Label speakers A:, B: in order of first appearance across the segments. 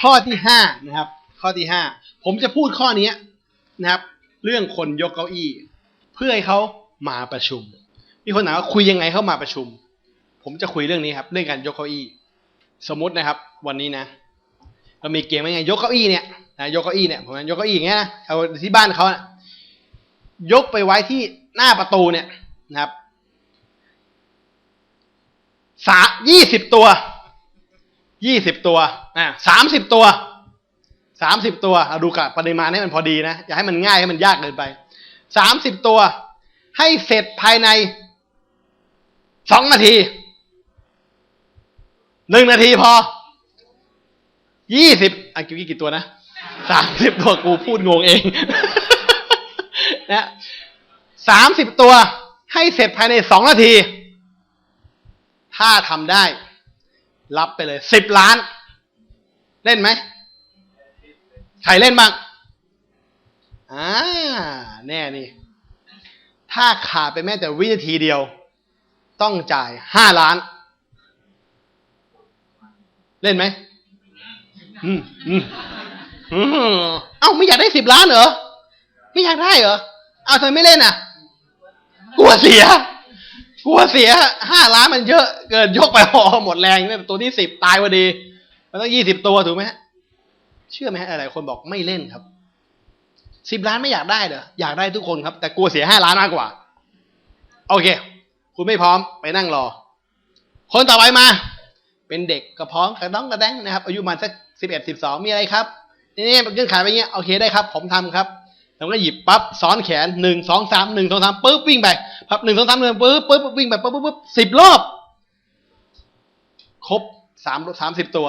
A: ข้อที่ห้านะครับ ข้อที่ห้าผมจะพูดข้อนี้นะครับ เรื่องคนยกเก้าอี้ เพื่อให้เขามาประชุม มีคนถามว่าคุยยังไงเข้ามาประชุม ผมจะคุยเรื่องนี้ครับ เรื่องการยกเก้าอี้ สมมตินะครับ วันนี้นะเรามีเกมว่าไงยกเก้าอี้เนี่ยนะยกเก้าอี้เนี่ยผมยกเก้าอี้อย่างเงี้ยนะเอาที่บ้านเขานะยกไปไว้ที่หน้าประตูเนี่ยนะครับสายี่สิบตัว ยี่สิบตัวอ่าสามสิบตัวสามสิบตัวเอาดูกับปริมาณให้มันพอดีนะ อย่าให้มันง่ายให้มันยากเกินไปสามสิบตัว ให้เสร็จภายในสองนาทีหนึ่งนาทีพอยี่สิบอะกี่กี่ตัวนะสามสิบตัวกูพูดงงเองนะสามสิบตัวให้เสร็จภายในสองนาที ถ้าทำได้ รับไปเลยสิบล้าน เล่นไหมใครเล่นบ้างอ่าแน่นี่ ถ้าขาดไปแม้แต่วินาทีเดียว ต้องจ่ายห้าล้าน เล่นไหมอืมอืมอืมเอ้าไม่อยากได้สิบล้านเหรอ ไม่อยากได้เหรอ เอาทำไมไม่เล่นอะ กลัวเสีย กลัวเสียห้าล้านมันเยอะเกินยกไปพอหมดแรงเนี่ยตัวที่สิบตายพอดี มันต้องยี่สิบตัวถูกไหมฮะเชื่อไหมฮะหลายคนบอกไม่เล่นครับสิบล้านไม่อยากได้เหรออยากได้ทุกคนครับ แต่กลัวเสียห้าล้านมากกว่า โอเค คุณไม่พร้อมไปนั่งรอ คนต่อไปมา เป็นเด็กกระพ้องกระด้องกระแดงนะครับ อายุมาสักสิบเอ็ดสิบสองมีอะไรครับนี่มันยื่นขายไปเงี้ยโอเคได้ครับ ผมทำครับ แล้วก็หยิบปั๊บซ้อนแขนหนึ่งสองสามหนึ่งสองสามปุ๊บวิ่งไปพับหนึ่งสองสามหนึ่งปุ๊บปุ๊บวิ่งไปปุ๊บปุ๊บปุ๊บสิบรอบ ครบสามสามสิบตัว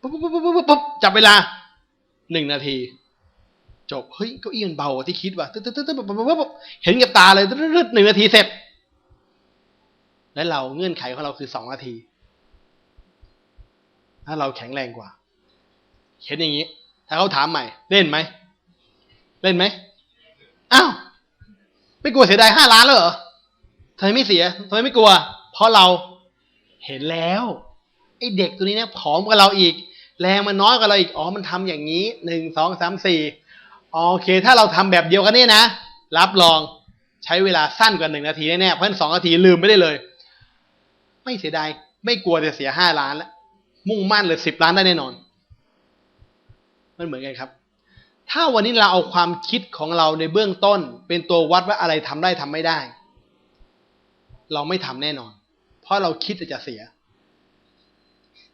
A: ปุ๊บปุ๊บปุ๊บปุ๊บปุ๊บจับเวลาหนึ่งนาที จบเฮ้ยเก้าอี้มันเบากว่าที่คิดว่ะตึ๊ดตึ๊ดตึ๊ดปุ๊บปุ๊บปุ๊บเห็นกับตาเลยตึ๊ดตึ๊ดหนึ่งนาทีเสร็จ และเราเงื่อนไขของเราคือสองนาที ถ้าเราแข็งแรงกว่า เห็นอย่างนี้ ถ้าเขาถามใหม่ เล่นไหม เล่นไหมอ้าวไม่กลัวเสียดายห้าล้านแล้วเหรอทำไมไม่เสียทำไมไม่กลัว เพราะเราเห็นแล้วไอ้เด็กตัวนี้เนี่ยผอมกว่าเราอีก แรงมันน้อยกว่าเราอีกอ๋อมันทำอย่างนี้หนึ่งสองสามสี่โอเค ถ้าเราทำแบบเดียวกันเนี่ยนะ รับรองใช้เวลาสั้นกว่าหนึ่งนาทีแน่ๆเพราะมันสองนาทีลืมไม่ได้เลย ไม่เสียดายไม่กลัวจะเสียห้าล้านแล้วมุ่งมั่นเลยสิบล้านได้แน่นอน มันเหมือนกันครับ ถ้าวันนี้เราเอาความคิดของเราในเบื้องต้น เป็นตัววัดว่าอะไรทำได้ทำไม่ได้ เราไม่ทำแน่นอน เพราะเราคิดจะเสีย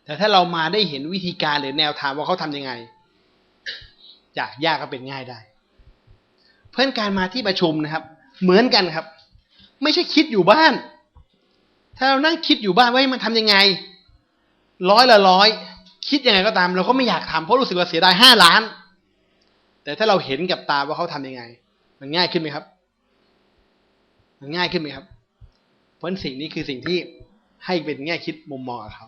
A: แต่ถ้าเรามาได้เห็นวิธีการหรือแนวทางว่าเขาทำยังไง จากยากก็เป็นง่ายได้ เพื่อนการมาที่ประชุมนะครับ เหมือนกันครับ ไม่ใช่คิดอยู่บ้าน ถ้าเรานั่งคิดอยู่บ้านว่ามันทำยังไง ร้อยละร้อย คิดยังไงก็ตาม เราก็ไม่อยากทำเพราะรู้สึกว่าเสียดายห้าล้าน แต่ถ้าเราเห็นกับตาว่าเขาทำยังไง มันง่ายขึ้นไหมครับ มันง่ายขึ้นไหมครับ เพราะสิ่งนี้คือสิ่งที่ให้เป็นแง่คิดมุมมองกับเขา